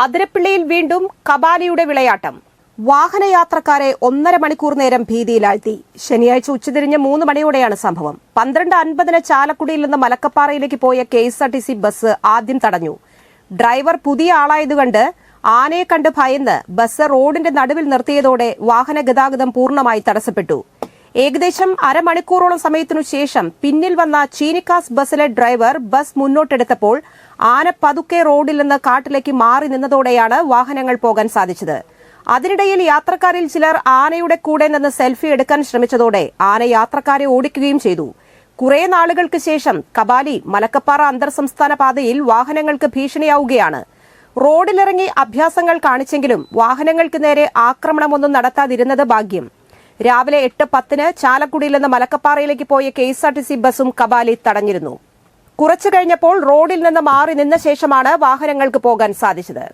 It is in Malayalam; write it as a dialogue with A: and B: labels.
A: അതിരപ്പിള്ളിയിൽ വീണ്ടും കബാലിയുടെ വിളയാട്ടം. വാഹനയാത്രക്കാരെ ഒന്നര മണിക്കൂർ നേരം ഭീതിയിലാഴ്ത്തി. ശനിയാഴ്ച ഉച്ചതിരിഞ്ഞ് മൂന്ന് മണിയോടെയാണ് സംഭവം. പന്ത്രണ്ട് അൻപതിന് ചാലക്കുടിയിൽ നിന്ന് മലക്കപ്പാറയിലേക്ക് പോയ K S R T C bus ആദ്യം തടഞ്ഞു. ഡ്രൈവർ പുതിയ ആളായതുകൊണ്ട് ആനയെ കണ്ട് ഭയന്ന് ബസ് റോഡിന്റെ നടുവിൽ നിർത്തിയതോടെ വാഹന ഗതാഗതം പൂർണമായി തടസ്സപ്പെട്ടു. ഏകദേശം അരമണിക്കൂറോളം സമയത്തിനു ശേഷം പിന്നിൽ വന്ന ചീനിക്കാസ് ബസ്സിലെ ഡ്രൈവർ ബസ് മുന്നോട്ടെടുത്തപ്പോൾ ആന പതുക്കെ റോഡിൽ നിന്ന് കാട്ടിലേക്ക് മാറി നിന്നതോടെയാണ് വാഹനങ്ങൾ പോകാൻ സാധിച്ചത്. അതിനിടയിൽ യാത്രക്കാരിൽ ചിലർ ആനയുടെ കൂടെ നിന്ന് സെൽഫി എടുക്കാൻ ശ്രമിച്ചതോടെ ആന യാത്രക്കാരെ ഓടിക്കുകയും ചെയ്തു. കുറെ നാളുകൾക്ക് ശേഷം കബാലി മലക്കപ്പാറ അന്തർ സംസ്ഥാന പാതയിൽ വാഹനങ്ങൾക്ക് ഭീഷണിയാവുകയാണ്. റോഡിലിറങ്ങി അഭ്യാസങ്ങൾ കാണിച്ചെങ്കിലും വാഹനങ്ങൾക്ക് നേരെ ആക്രമണമൊന്നും നടത്താതിരുന്നത് ഭാഗ്യം. രാവിലെ എട്ട് പത്തിന് ചാലക്കുടിയിൽ നിന്ന് മലക്കപ്പാറയിലേക്ക് പോയ K S R T C ബസും കബാലി തടഞ്ഞിരുന്നു. കുറച്ചു കഴിഞ്ഞപ്പോൾ റോഡിൽ നിന്ന് മാറി നിന്ന ശേഷമാണ് വാഹനങ്ങൾക്ക് പോകാൻ സാധിച്ചത്.